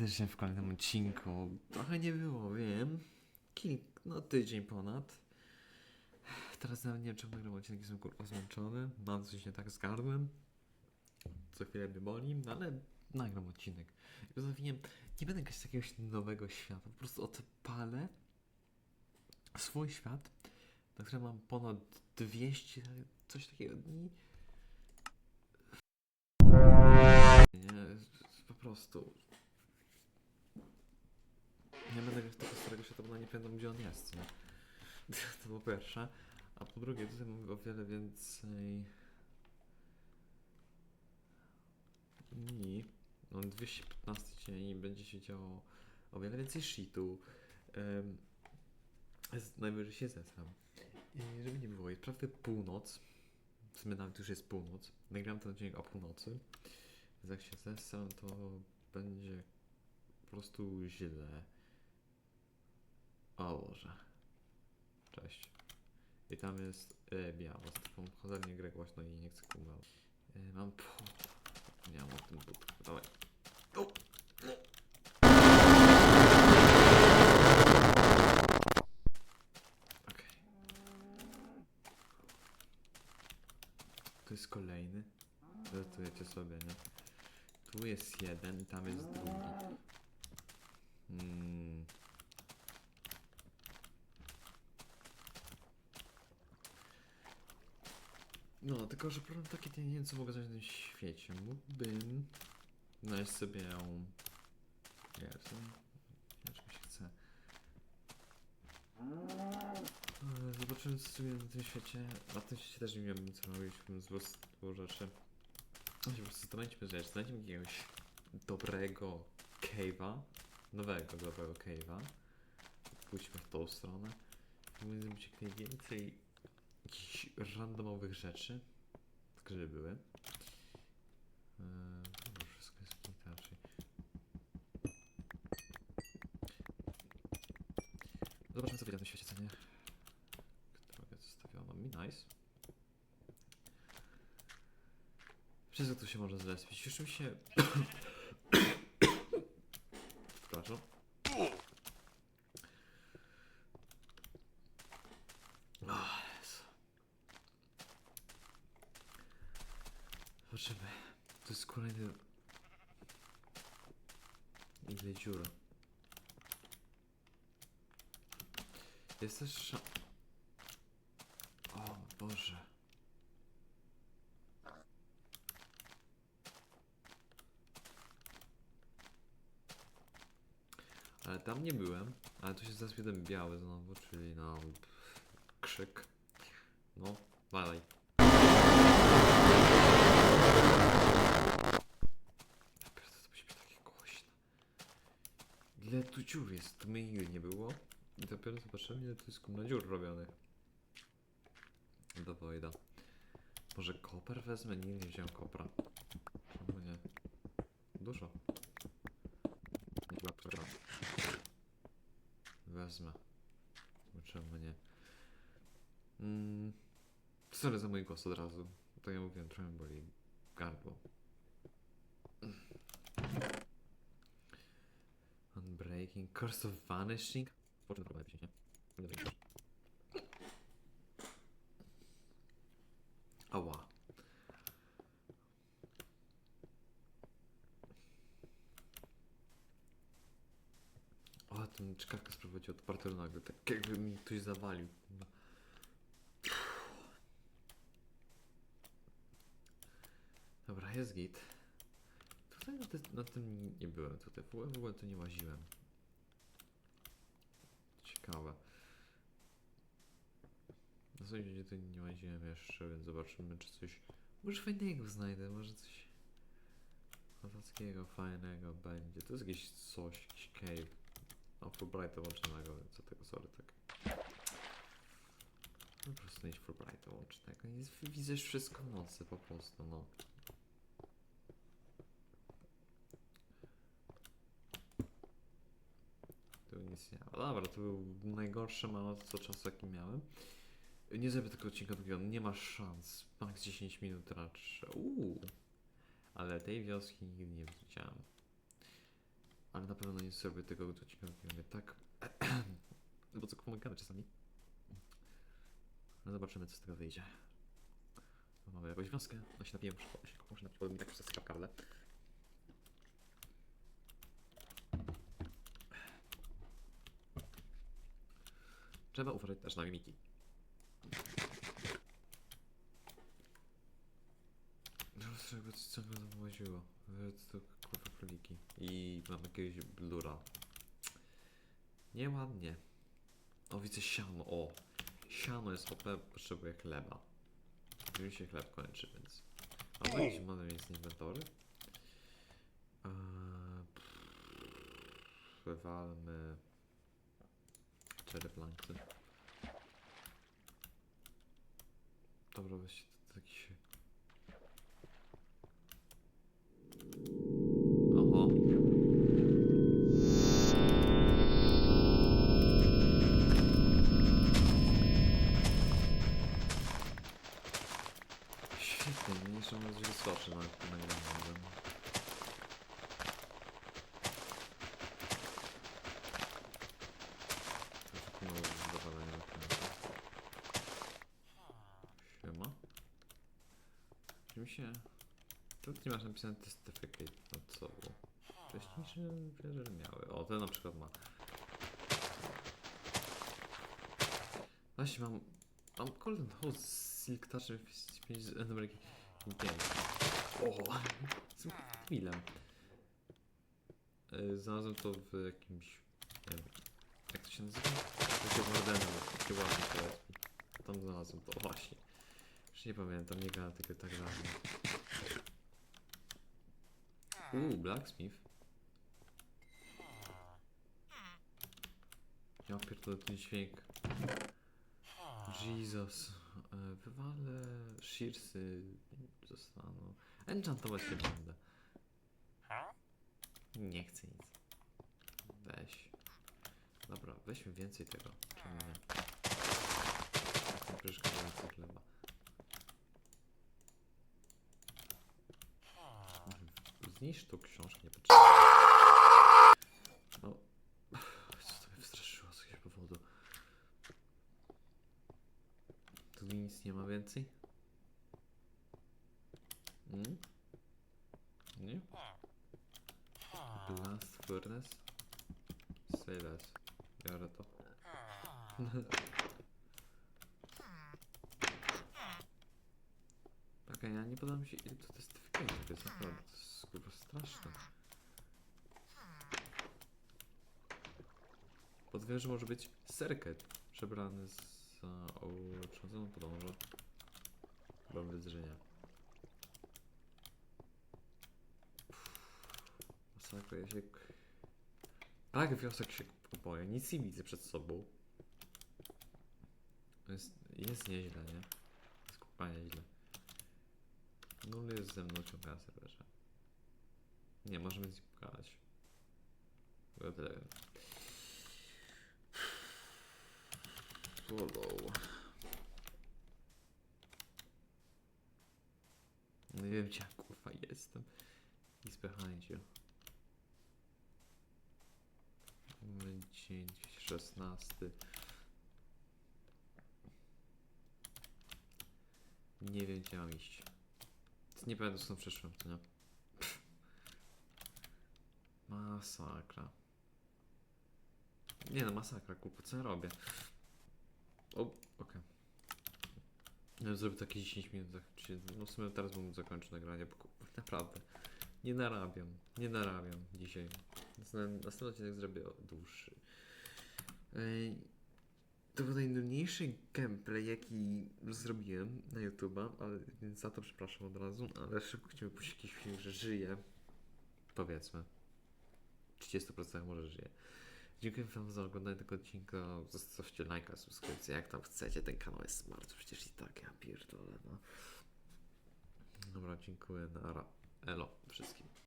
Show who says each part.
Speaker 1: serdecznie w kolejnym odcinku. Trochę nie było, wiem. Kilk, no tydzień ponad. Teraz nawet nie wiem, czemu nagram odcinek, jestem kurwa zmęczony. Mam coś nie tak z gardłem. Co chwilę mnie boli, no ale nagram odcinek. Postanowiłem, nie będę grać jakiegoś nowego świata, po prostu odpalę swój świat, na którym mam ponad 200, coś takiego dni. Nie, po prostu. Nie będę grać tego starego świata, bo nie pamiętam gdzie on jest. Nie? To po pierwsze. A po drugie, tutaj mamy o wiele więcej. dni. Mam 215 dzień i będzie się działo o wiele więcej shitu. Um, najwyżej się zesram. I żeby nie było, jest prawie północ. W sumie nawet już jest północ. Nagram ten odcinek o północy. Więc jak się zesram, to będzie po prostu źle. O Boże. Cześć. I tam jest e, biało. Z taką cholernie grę głośno i nie chcę kumał. E, mam... Puh, nie mam o tym budku. Dawaj. O! Okej. To jest kolejny. Żartujecie sobie, nie? Tu jest jeden, tam jest drugi. Hmm. No, tylko że problem taki, że nie wiem co mogę znaleźć na tym świecie. Mógłbym znaleźć sobie nie wiem, mi się chce. Zobaczymy co sobie na tym świecie. Na tym świecie też nie wiem co robić, z po prostu rzeczy. No się po prostu znajdźmy rzecz, znajdźmy jakiegoś dobrego cave'a, nowego dobrego cave'a. Pójdźmy w tą stronę. Powinno być jak najwięcej jakichś randomowych rzeczy, żeby były. Eee, no, wszystko jest inaczej. Zobaczmy co będzie na świecie, co nie? Drogę zostawiono mi, nice. Wszystko tu się może zlespić. Już się... Przepraszam. Oh, Jezu. Zobaczymy. To jest kolejny... Ile dziur. Jest też. O Boże. Ale tam nie byłem, ale tu się zaraz jeden biały znowu, czyli no... Krzyk. No, dalej. Naprawdę to musi być takie głośne. Ile tu dziur jest? Tu mnie nigdy nie było. I dopiero zobaczymy ile tu jest kumna dziur robionych. Do Wojda. Może koper wezmę? Nie, nie wziąłem kopra. Czemu nie? Dużo. Wezmę. Czemu nie? Mm. Sorry za mój głos od razu. Tak jak mówiłem, trochę boli gardło. Unbreaking, Curse of Vanishing. Czym problem nie? Ała. O, ten czkawka sprowadził otwarty nagle, tak jakby mi ktoś zawalił. Dobra, jest git. Tutaj na, ty, na tym nie byłem, tutaj w ogóle tu nie łaziłem. Ciekawe. Na zasadzie tu nie łaziłem jeszcze, więc zobaczymy czy coś... Może fajnego znajdę, może coś... Kozackiego, fajnego będzie. To jest jakieś coś, jakiś cave. O, Fulbrighta łącznego, więc co tego, sorry, tak. No po prostu mieć Fulbrighta łącznego. Widzę wszystko nocy po prostu, no. Tu Dobra, to był najgorszy manot co czasu jaki miałem. Nie zrobię tego odcinka drugiego, nie ma szans. Max 10 minut raczej. Uuu. Ale tej wioski nigdy nie widziałem. Ale na pewno nie zrobię tego odcinka, mówię tak. Bo co pomagamy czasami. No zobaczymy co z tego wyjdzie. No, mamy jakąś wioskę, no się napiję, muszę napić, bo mi tak przesyka w Trzeba uważać też na mimiki. No z czego co go tam łaziło? E, To kurwa króliki. I mam jakiegoś blura. Nieładnie. O widzę siano, o. Siano jest OP, potrzebuję chleba. Mi się chleb kończy, więc... A widzicie, mamy więc inwentory. Eee, Wywalmy... Cztery planki. Dobra, weźcie to się... Tu nie masz napisane certificate nad sobą. Wcześniejsze wieże miały. O, ten na przykład ma. Właśnie mam... Mam Golden House z Silk Touchem 5 z Ameryki. Pięknie. O! Z chwilę. E, Znalazłem to w jakimś... Nie wiem, jak to się nazywa? Takie Wardena, takie ładne mi. Tam znalazłem to, właśnie. Już nie pamiętam, nie grałem tego tak dawno. Uuu, Blacksmith. Ja pierdolę ten dźwięk. Jesus. E, Wywalę Shearsy zostaną. Enchantować nie będę. Nie chcę nic. Weź. Dobra, weźmy więcej tego. Czemu nie? Przeszkadza więcej chleba. Zniszcz tą książkę, nie potrzebuję. No. Co to mnie wystraszyło z jakiegoś powodu. Tu nic nie ma więcej? Mm? Nie? Blast Furnace? Say less. Biorę to. Okej, ja nie podoba mi się ile to testyfikuje, to jest naprawdę, to jest kurwa straszne. Podwierzę, że może być serket przebrany za uleczącą podążę. Chyba wyzrzenia. Masakra, ja się... Tak, wiosek się oboje, nic nie widzę przed sobą. Jest, jest nieźle, nie? Jest kupa nieźle. Nul jest ze mną ciągle na serwerze. Nie, możemy z nim pogadać. Bo tyle wiem. Follow. Nie wiem gdzie ja, kurwa jestem. He's behind you. Dzień 16. Nie wiem gdzie mam iść. Nie pamiętam skąd przyszłem, to nie? Masakra. Nie no, masakra, kurwa, co ja robię? O, okej. Ja zrobię takie 10 minut, tak, no w sumie teraz bym zakończył nagranie, bo kurwa, naprawdę nie narabiam, nie narabiam dzisiaj. Następny odcinek zrobię dłuższy. Ej, to był najnudniejszy gameplay, jaki zrobiłem na YouTube'a, ale więc za to przepraszam od razu, ale szybko chciałbym puścić jakiś film, że żyje. Powiedzmy. W 30% może żyje. Dziękuję wam za oglądanie tego odcinka. Zostawcie lajka, subskrypcję, jak tam chcecie. Ten kanał jest smart, przecież i tak ja pierdolę, no. Dobra, dziękuję. Nara. Elo wszystkim.